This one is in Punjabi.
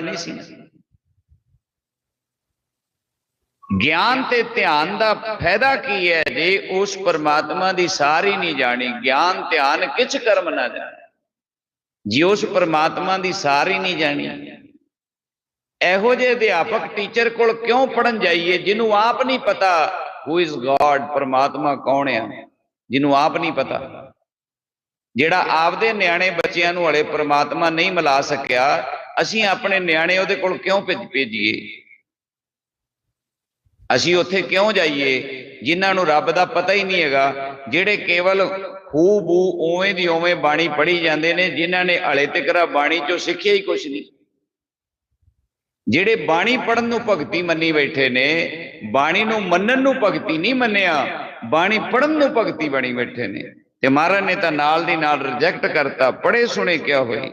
ਨਹੀਂ ਸੀ। ਗਿਆਨ ਤੇ ਧਿਆਨ ਦਾ ਫਾਇਦਾ ਕੀ ਹੈ ਜੇ ਉਸ ਪਰਮਾਤਮਾ ਦੀ ਸਾਰੀ ਨਹੀਂ ਜਾਣੀ? ਗਿਆਨ, ਧਿਆਨ ਕਿਛ ਕਰਮ ਨਾ ਜਾਣੇ? ਜੇ ਉਸ ਪਰਮਾਤਮਾ ਦੀ ਸਾਰੀ ਨਹੀਂ ਜਾਣੀ, ਇਹੋ ਜਿਹੇ ਅਧਿਆਪਕ ਟੀਚਰ ਕੋਲ ਕਿਉਂ ਪੜਨ ਜਾਈਏ ਜਿਹਨੂੰ ਆਪ ਨਹੀਂ ਪਤਾ ਹੂ ਇਜ਼ ਗੋਡ ਪਰਮਾਤਮਾ ਕੌਣ ਆ? ਜਿਹਨੂੰ ਆਪ ਨਹੀਂ ਪਤਾ। ਜਿਹੜਾ ਆਪਦੇ ਨਿਆਣੇ ਬੱਚਿਆਂ ਨੂੰ ਹਲੇ ਪਰਮਾਤਮਾ ਨਹੀਂ ਮਿਲਾ ਸਕਿਆ ਅਸੀਂ ਆਪਣੇ ਨਿਆਣੇ ਉਹਦੇ ਕੋਲ ਕਿਉਂ ਭੇਜ- ਭੇਜੀਏ? ਅਸੀਂ ਉੱਥੇ ਕਿਉਂ ਜਾਈਏ? ਜਿਨ੍ਹਾਂ ਨੂੰ ਰੱਬ ਦਾ ਪਤਾ ਹੀ ਨਹੀਂ ਹੈਗਾ, ਜਿਹੜੇ ਕੇਵਲ ਹੂ ਬੂ ਉਵੇਂ ਦੀ ਉਵੇਂ ਬਾਣੀ ਪੜ੍ਹੀ ਜਾਂਦੇ ਨੇ, ਜਿਨ੍ਹਾਂ ਨੇ ਹਲੇ ਤੱਕ ਬਾਣੀ ਚੋਂ ਸਿੱਖਿਆ ਹੀ ਕੁਝ ਨਹੀਂ। ਜਿਹੜੇ ਬਾਣੀ ਪੜਨ ਨੂੰ ਭਗਤੀ ਮੰਨੀ ਬੈਠੇ ਨੇ, ਬਾਣੀ ਨੂੰ ਮੰਨਣ ਨੂੰ ਭਗਤੀ ਨਹੀਂ ਮੰਨਿਆ, ਬਾਣੀ ਪੜਨ ਨੂੰ ਭਗਤੀ ਬਣੀ ਬੈਠੇ ਨੇ। ਤੇ ਮਹਾਰਾਜ ਨੇ ਤਾਂ ਨਾਲ ਦੀ ਨਾਲ ਰਿਜੈਕਟ ਕਰਤਾ ਪੜੇ ਸੁਣੇ ਕਿਹਾ ਹੋਈ?